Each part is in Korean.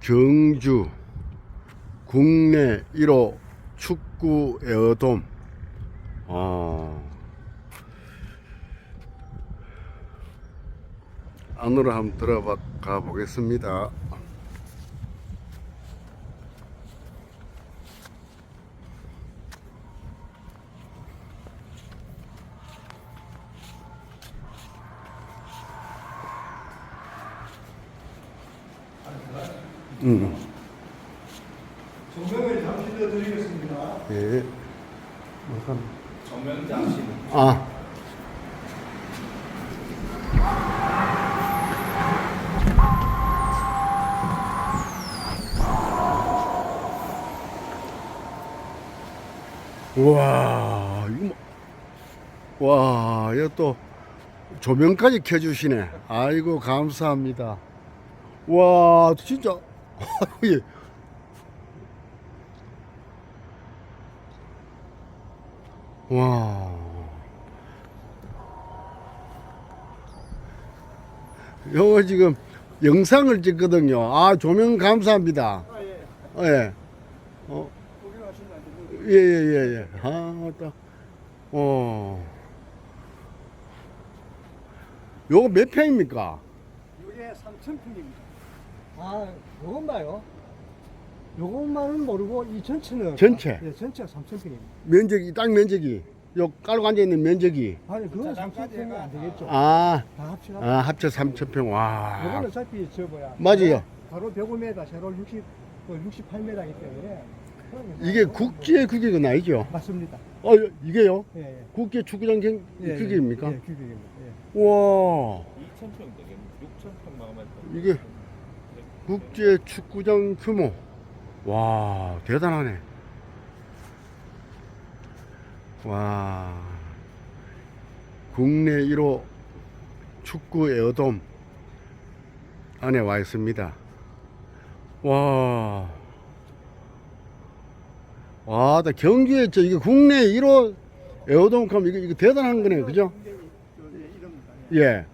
경주 국내 1호 축구 에어돔. 어. 안으로 한번 들어가 가 보겠습니다. 음. 조명을 잠시 더 드리겠습니다. 예. 조명 잠시. 아. 와, 이거 뭐, 와, 이거 또 조명까지 켜주시네. 아이고, 감사합니다. 와, 진짜, 예. 와. 요거 지금 영상을 찍거든요. 아, 조명 감사합니다. 아, 예. 예. 어. 예, 예, 예, 예. 아, 딱. 어. 요거 몇 평입니까? 이게 3,000평입니다. 아, 요건 봐요. 요것만은 모르고 이 전체는 전체? 예, 전체가 3,000평입니다. 면적이, 땅 면적이. 요 깔고 앉아 있는 면적이. 아니, 그건 자, 3,000평은 안 되겠죠. 아, 다 합치나? 아 합쳐 3,000평. 와. 요거는 어차피 저 뭐야. 맞아요. 바로 105m, 세로 60, 68m이기 때문에. 이게 뭐- 국제 규격은 아니죠? 맞습니다. 어, 이게요? 예, 예. 국제 축구장 경- 예, 규격입니까? 예, 예, 규격입니다. 예. 와, 2,000평 되겠네. 6,000평 나오면 이게 국제 축구장 규모. 와, 대단하네. 와, 국내 1호 축구 에어돔 안에 와 있습니다. 와, 와, 나 경주에 저 이게 국내 1호 에어돔 하면 이거, 이거 대단한 거네요, 그죠? 예. 예.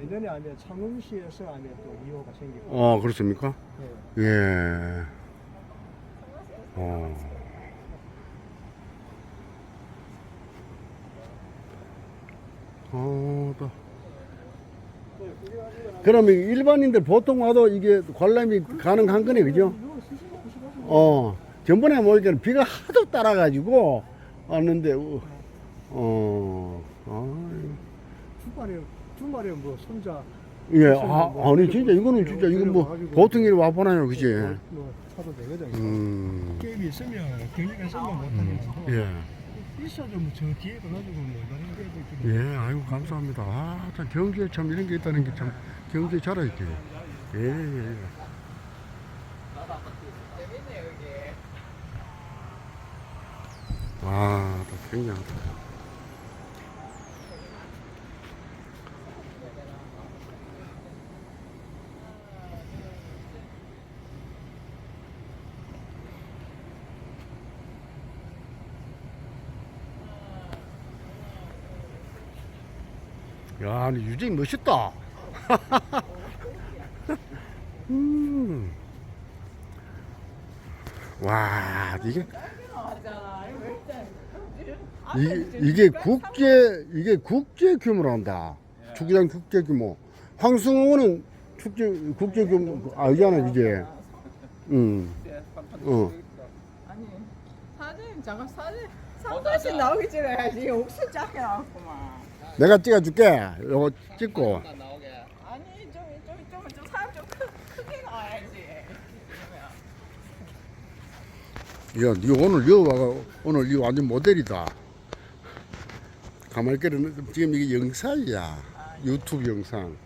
내년에 하면 창원시에서 하면 또 2호가 생기고. 어, 그렇습니까? 예. 예. 어. 어, 또. 그러면 일반인들 보통 와도 이게 관람이 가능한 거네, 그죠? 어, 전번에 보니까 비가 하도 따라가지고 왔는데, 어, 어, 아, 주말에 주말에 뭐 손자 예, 아, 아니, 진짜 이거는 진짜 이거 뭐 보통 일 와보나요, 그지? 뭐, 뭐 사도 되거든요. 음, 게임이 있으면 경기가 있으면 못하겠는데 예. 있어도 뭐저 뒤에 가가지고 뭐 다른 게 있고 예, 아이고 감사합니다. 아, 참 경기에 참 이런 게 있다는 게 참 경기에 잘하있지. 예, 예. 예. 와, 또 굉장하다. 야, 유진이 멋있다. 음. 와, 이게 이게, 이게 국제 이게 국제 규모란다. 축구장 국제 규모. 황승호는 축제 국제 규모 알잖아, 이제. 음. 어. 아니 사진 잠깐 사진 상도씨 나오기 전에 해야지 옥수 작게 나왔구만 내가 찍어줄게. 요거 찍고. 아니 좀 이쪽 좀, 좀 사람 좀 크, 크게 나와야지 야, 니 오늘 여 와가 오늘 니 완전 모델이다. 가만히 있기는 지금 이게 영상이야. 유튜브 영상.